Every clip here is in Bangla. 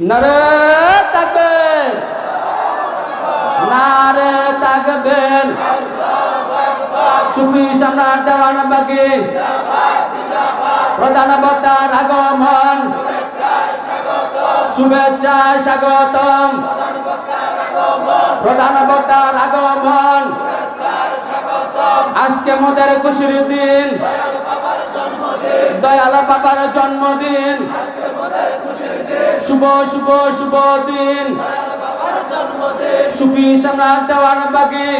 নারে তাকবের। নারে তাকবের। সুফি সম্রাট দেওয়ান বাকি। প্রধান বক্তার আগমন শুভেচ্ছা স্বাগতম। প্রধান বক্তার আগমন আজকে মোদের খুশির দিন। দয়াল বাবার জন্মদিন। শুভ শুভ শুভ দিন। সুফি সম্রাট দেওয়ান বাকি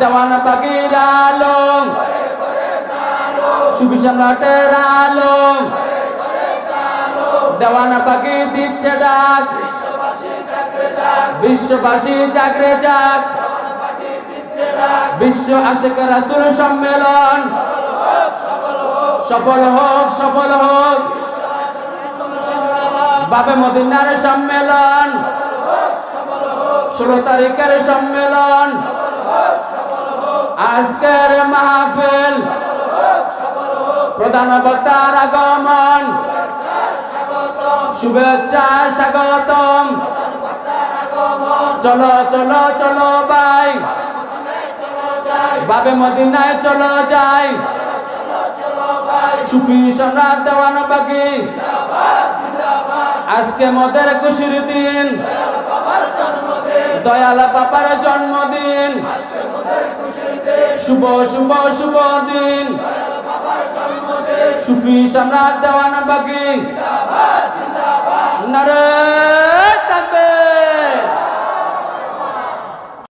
দেওয়ান বাকির আলম। সুফি সম্রাটের আলম। দেওয়ান বাকি দিচ্ছে ডাক। বিশ্ববাসী জাগরে যাক। বিশ্ব আশেক রাসুল সম্মেলন। সফল হোক সফল হোক। বাবে মদিনার সম্মেলন। ষোলো তারিখের সম্মেলন। আজকের মাহফিল। প্রধান বক্তার আগমন। শুভেচ্ছা, স্বাগতম। চলো চলো চলো ভাই। বাবে মদিনায় চলো যাই। সুফি সম্রাট দেওয়ান বাকি। আজকে মোদের খুশির দিন। দয়াল বাবার জন্মদিন। শুভ শুভ শুভ দিন। সুফি সম্রাট দেওয়ান বাকি। নারে